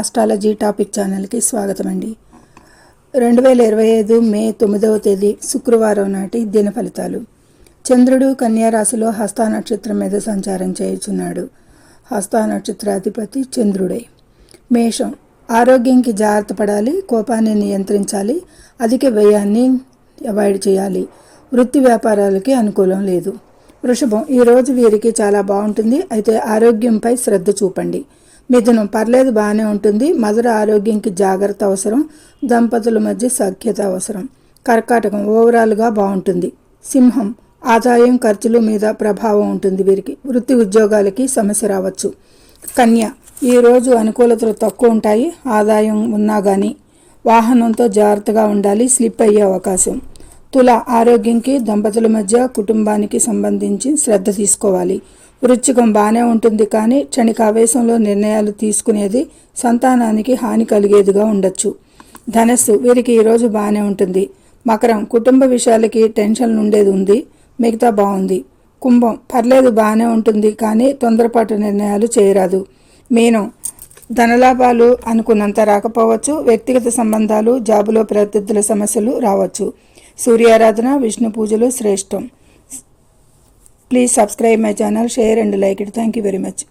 Astrology topic ఛానల్కి స్వాగతం అండి రెండు వేల ఇరవై ఐదు మే తొమ్మిదవ తేదీ శుక్రవారం నాటి దిన ఫలితాలు చంద్రుడు కన్యారాశిలో హస్తా నక్షత్రం మీద సంచారం చేయుచున్నాడు హస్తా నక్షత్రాధిపతి చంద్రుడే మేషం ఆరోగ్యంకి జాగ్రత్త పడాలి కోపాన్ని నియంత్రించాలి అధిక వ్యయాన్ని అవాయిడ్ చేయాలి వృత్తి వ్యాపారాలకి అనుకూలం లేదు వృషభం ఈరోజు వీరికి చాలా బాగుంటుంది అయితే ఆరోగ్యంపై శ్రద్ధ చూపండి మిథునం పర్లేదు బాగానే ఉంటుంది మధుర ఆరోగ్యంకి జాగ్రత్త అవసరం దంపతుల మధ్య సఖ్యత అవసరం కర్కాటకం ఓవరాల్గా బాగుంటుంది సింహం ఆదాయం ఖర్చుల మీద ప్రభావం ఉంటుంది వీరికి వృత్తి ఉద్యోగాలకి సమస్య రావచ్చు కన్య ఈరోజు అనుకూలతలు తక్కువ ఉంటాయి ఆదాయం ఉన్నా కానీ వాహనంతో జాగ్రత్తగా ఉండాలి స్లిప్ అయ్యే అవకాశం తుల ఆరోగ్యంకి దంపతుల మధ్య కుటుంబానికి సంబంధించి శ్రద్ధ తీసుకోవాలి వృచ్చికం బాగానే ఉంటుంది కానీ క్షణిక ఆవేశంలో నిర్ణయాలు తీసుకునేది సంతానానికి హాని కలిగేదిగా ఉండొచ్చు ధనస్సు వీరికి ఈరోజు బాగానే ఉంటుంది మకరం కుటుంబ విషయాలకి టెన్షన్ ఉండేది ఉంది మిగతా బాగుంది కుంభం పర్లేదు బాగానే ఉంటుంది కానీ తొందరపాటు నిర్ణయాలు చేయరాదు మీనం ధనలాభాలు అనుకున్నంత రాకపోవచ్చు వ్యక్తిగత సంబంధాలు జాబులో ప్రత్యర్థుల సమస్యలు రావచ్చు సూర్యారాధన విష్ణు పూజలు శ్రేష్టం Please subscribe my channel, share and like it. Thank you very much.